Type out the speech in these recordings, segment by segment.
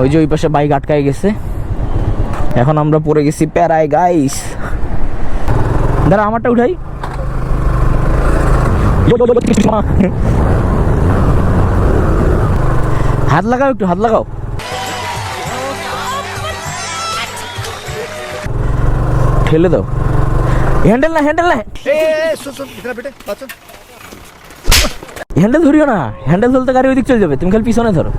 ওই যে ওই পাশে বাইক আটকায় গেছে। এখন আমরা পড়ে গেছি প্যারায় গাইস দাঁড়া আমারটা উঠাই। হাত লাগাও একটু হাত লাগাও। ঠেলে দাও। হ্যান্ডেল না হ্যান্ডেল না। হ্যান্ডেল ধরিও না। হ্যান্ডেল ধরতে গাড়ি ওই দিক চলে যাবে। তুমি খালি পিছনে ধরো।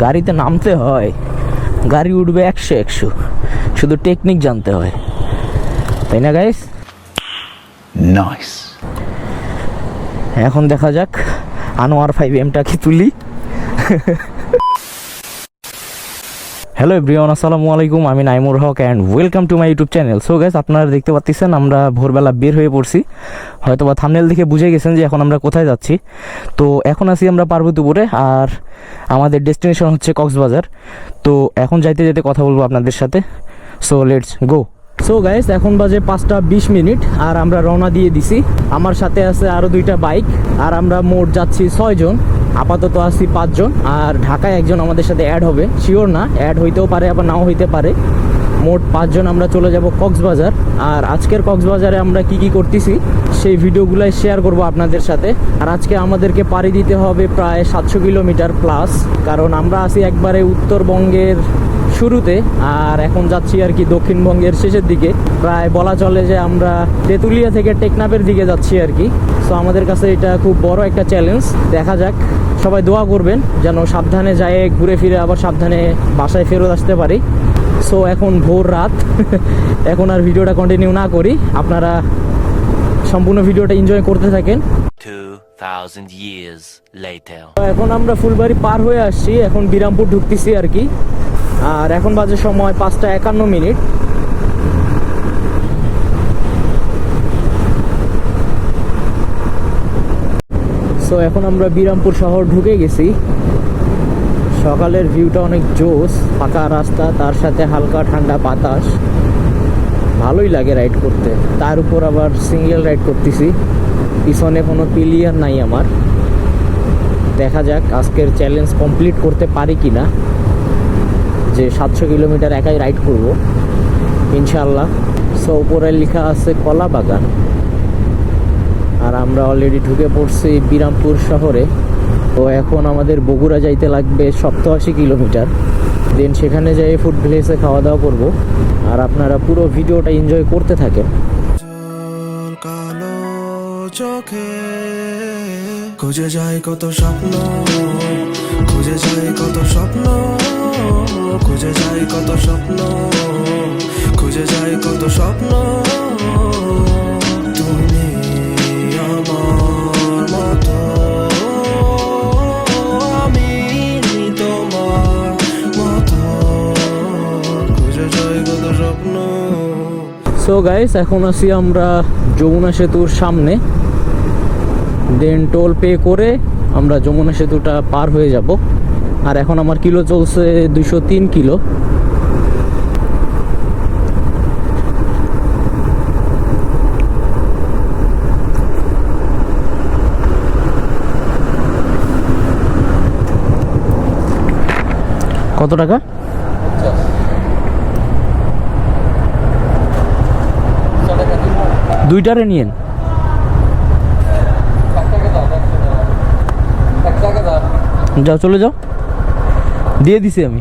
গাড়িতে নামতে হয় গাড়ি উঠবে একশো একশো। শুধু টেকনিক জানতে হয়। তাই না গাইস নাইস এখন দেখা যাক আনোয়ার ফাইভ এমটা কি তুলি। হ্যালো এভরিওয়ান আসসালামু আলাইকুম আমি Naimur Haque and welcome to my YouTube channel so guys আপনারা দেখতে পাচ্ছেন আমরা ভোরবেলা বের হয়ে পড়ছি। হয়তো বা থামনেল দেখে বুঝে গেছেন যে এখন আমরা কোথায় যাচ্ছি। তো এখন আছি আমরা পার্বতীপুরে, আর আমাদের ডেস্টিনেশন হচ্ছে কক্সবাজার। তো এখন যাইতে যেতে কথা বলব আপনাদের সাথে। So let's go so guys এখন বাজে পাঁচটা বিশ মিনিট আর আমরা রওনা দিয়ে দিছি। আমার সাথে আছে আরও দুইটা বাইক আর আমরা মোট যাচ্ছি ছয়জন আপাতত আছি পাঁচজন আর ঢাকায় একজন আমাদের সাথে অ্যাড হবে। শিওর না অ্যাড হইতেও পারে আবার নাও হইতে পারে। মোট পাঁচজন আমরা চলে যাব কক্সবাজার। আর আজকের কক্সবাজারে আমরা কি কি করতেছি, সেই ভিডিওগুলাই শেয়ার করব আপনাদের সাথে। আর আজকে আমাদেরকে পাড়ি দিতে হবে প্রায় সাতশো কিলোমিটার প্লাস কারণ আমরা আসি একবারে উত্তরবঙ্গের শুরুতে আর এখন যাচ্ছি আর কি দক্ষিণবঙ্গের শেষের দিকে। প্রায় বলা চলে যে আমরা তেঁতুলিয়া থেকে টেকনাফের দিকে যাচ্ছি আর কি। সো আমাদের কাছে এটা খুব বড় একটা চ্যালেঞ্জ দেখা যাক সবাই দোয়া করবেন যেন সাবধানে যায় ঘুরে ফিরে আবার সাবধানে বাসায় ফেরত আসতে পারি। সো এখন ভোর রাত। এখন আর ভিডিওটা কন্টিনিউ না করি। আপনারা সম্পূর্ণ ভিডিওটা এনজয় করতে থাকেন। 2,000 years later. তো এখন আমরা ফুলবাড়ি পার হয়ে আসছি। এখন বিরামপুর ঢুকতেছি আর কি। আর এখন বাজে সময় পাঁচটা একান্ন মিনিট। সো এখন আমরা বিরামপুর শহর ঢুকে গেছি। সকালের ভিউটা অনেক জোস ফাঁকা রাস্তা, তার সাথে হালকা ঠান্ডা বাতাস। ভালোই লাগে রাইড করতে। তার উপর আবার সিঙ্গেল রাইড করতেছি। পিছনে কোনো পিলিয়ার নাই আমার। দেখা যাক আজকের চ্যালেঞ্জ কমপ্লিট করতে পারি কি না যে সাতশো কিলোমিটার একাই রাইড করব ইনশাল্লাহ সো উপরে লেখা আছে কলা বাগান আর আমরা অলরেডি ঢুকে পড়ছি বিরামপুর শহরে। তো এখন আমাদের বগুড়া যাইতে লাগবে সপ্তাশি কিলোমিটার। দেন সেখানে যাই ফুড ভিলেজে খাওয়া দাওয়া করব। আর আপনারা পুরো ভিডিওটা এনজয় করতে থাকেন। চোখে খুঁজে যায় কত স্বপ্ন, খুঁজে যায় কত স্বপ্ন। খুঁজে যাই কত স্বপ্ন, খুঁজে যাই কত স্বপ্ন। মতো খুঁজে যায় কত স্বপ্ন। সো গাইস এখন আছি আমরা যমুনা সেতুর সামনে। দেন টোল পে করে আমরা যমুনা সেতুটা পার হয়ে যাব। আর এখন আমার কিলো চলছে দুশো তিন কিলো। কত টাকা? দুইটারে নিয়েন। যাও, চলে যাও। দিয়ে দিছি আমি।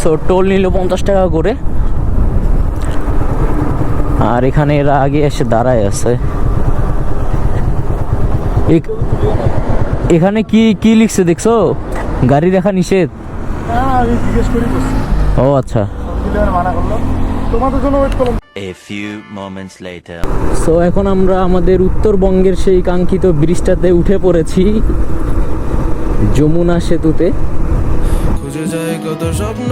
সো টোল নিল পঞ্চাশ টাকা করে। আর এখানে এরা আগে এসে দাঁড়ায় আছে। এখানে কি কি লিখছে দেখছ? গাড়ি দেখা নিষেধ? বসছি ও আচ্ছা। মানা. সো এখন আমরা আমাদের উত্তরবঙ্গের সেই কাঙ্ক্ষিত ব্রিজটাতে উঠে পড়েছি যমুনা সেতুতে। খুঁজে যায় কত স্বপ্ন।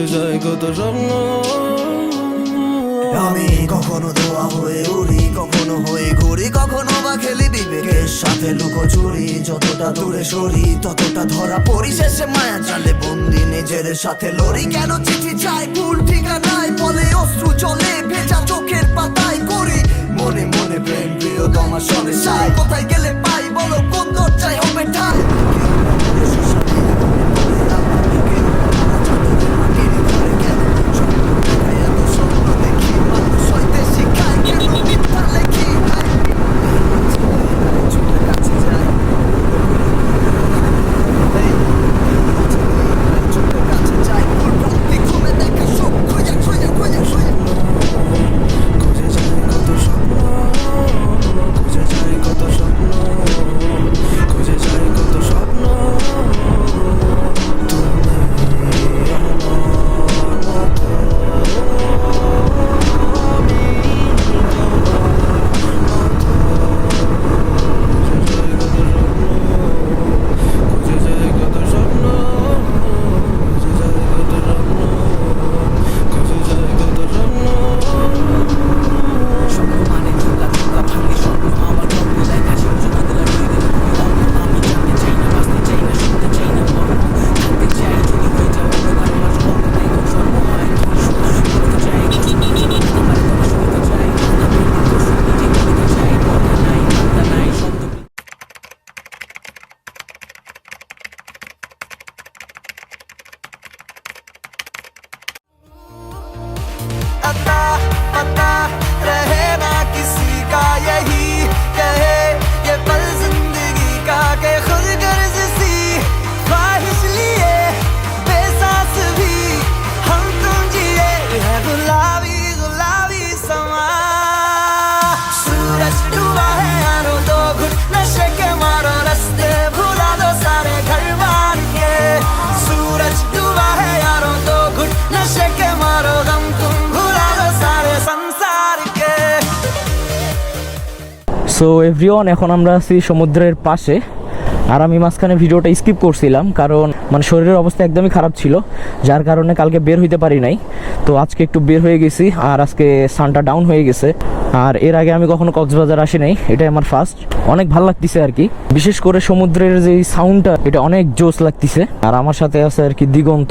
খুঁজে যায় কত স্বপ্ন আমি কখনো ধোয়া হয়ে উড়ি কখনো হয়ে ঘুরি কখনো বা খেলি বিবেকের সাথে লুকোচুরি যতটা দূরে সরি ততটা ধরা পড়ি শেষে মায়া চালে বন্দি নিজের সাথে লড়ি কেন চিঠি চাই ভুল ঠিকানায় বলে অশ্রু চলে ভেজা চোখের পাতায় করি মনে মনে প্রেম প্রিয় তোমার সবে সাই কোথায় গেলে পাই বলো pata সো এভরিওয়ান এখন আমরা আছি সমুদ্রের পাশে। আর আমি মাঝখানে ভিডিওটা স্কিপ করছিলাম, কারণ মানে শরীরের অবস্থা একদমই খারাপ ছিল, যার কারণে কালকে বের হইতে পারি নাই। তো আজকে একটু বের হয়ে গেছি, আর আজকে সানটা ডাউন হয়ে গেছে। আর এর আগে আমি কখনো কক্সবাজার আসি নাই এটাই আমার ফার্স্ট অনেক ভালো লাগতেছে আর কি। বিশেষ করে সমুদ্রের যে সাউন্ডটা এটা অনেক জোস লাগতেছে। আর আমার সাথে আছে আর কি দিগন্ত।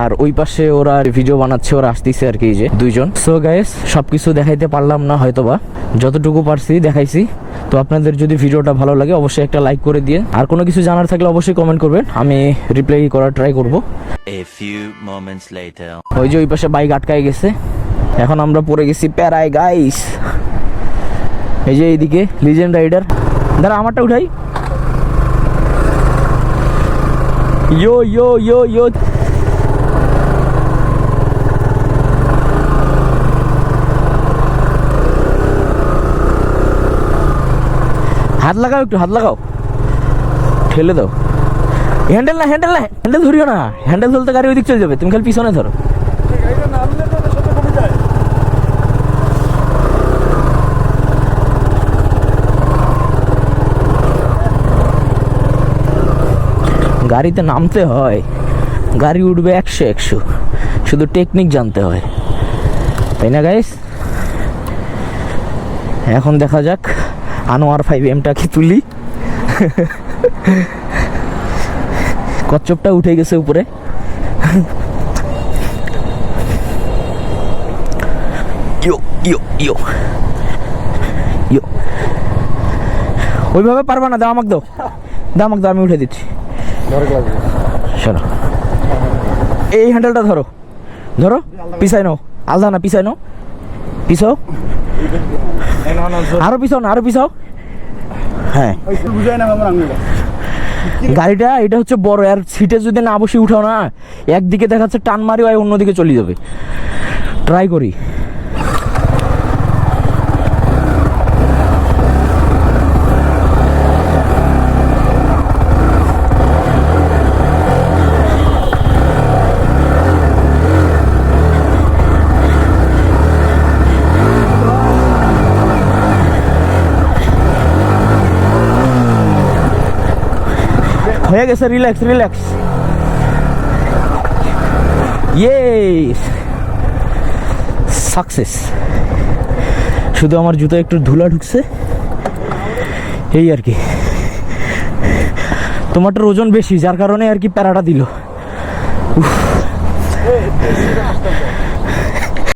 আর ওই পাশে ওরা ভিডিও বানাচ্ছে ওরা আসতেছে আর কি যে দুইজন। সো গাইস সবকিছু দেখাইতে পারলাম না হয়তোবা। যতটুকু পারছি দেখাইছি। তো আপনাদের যদি ভিডিওটা ভালো লাগে অবশ্যই একটা লাইক করে দিয়ে। আর কোনো কিছু জানার থাকলে অবশ্যই কমেন্ট করবেন। আমি রিপ্লাই করার ট্রাই করব. ওই যে ওই পাশে বাইক আটকায় গেছে। এখন আমরা পড়ে গেছি প্যারায় গাইস এই যে এইদিকে লিজেন্ড রাইডার দাঁড়া আমারটা উঠাই। ইয়ো ইয়ো ইয়ো ইয়ো হাত লাগাও একটু, হাত লাগাও। ঠেলে দাও। হ্যান্ডেল না হ্যান্ডেল না হ্যান্ডেল ধরিও না। হ্যান্ডেল ধরতে গাড়ি ওইদিক চলে যাবে, তুমি খালি পিছনে ধরো। গাড়িতে নামতে হয়, গাড়ি উঠবে একশো একশো। শুধু টেকনিক জানতে হয়। তাই না গাইস এখন দেখা যাক। আনোয়ার ফাইভ এমটাকে তুলি। কচ্ছপটা উঠে গেছে উপরে। ইয়ো ইয়ো ইয়ো। ইয়ো। ওইভাবে পারবা না দাও আমাকে দাও। দাও আমাকে দাও, আমি উঠে দিচ্ছি। এই হ্যান্ডেলটা ধরো। ধরো পিছাই নাও। আলদা না পিছাই নাও। পিছাও। আরও পিছাও না আরও পিছাও হ্যাঁ। গাড়িটা এটা হচ্ছে বড় আর সিটে যদি না বসে উঠাও না একদিকে দেখাচ্ছে টান মারি আর অন্যদিকে চলে যাবে। ট্রাই করি। হয়ে গেছে রিল্যাক্স রিল্যাক্স ইয়ে সাকসেস শুধু আমার জুতো একটু ধুলা ঢুকছে। এই আর কি। তোমারটার ওজন বেশি, যার কারণে আর কি প্যারাটা দিল। উফ।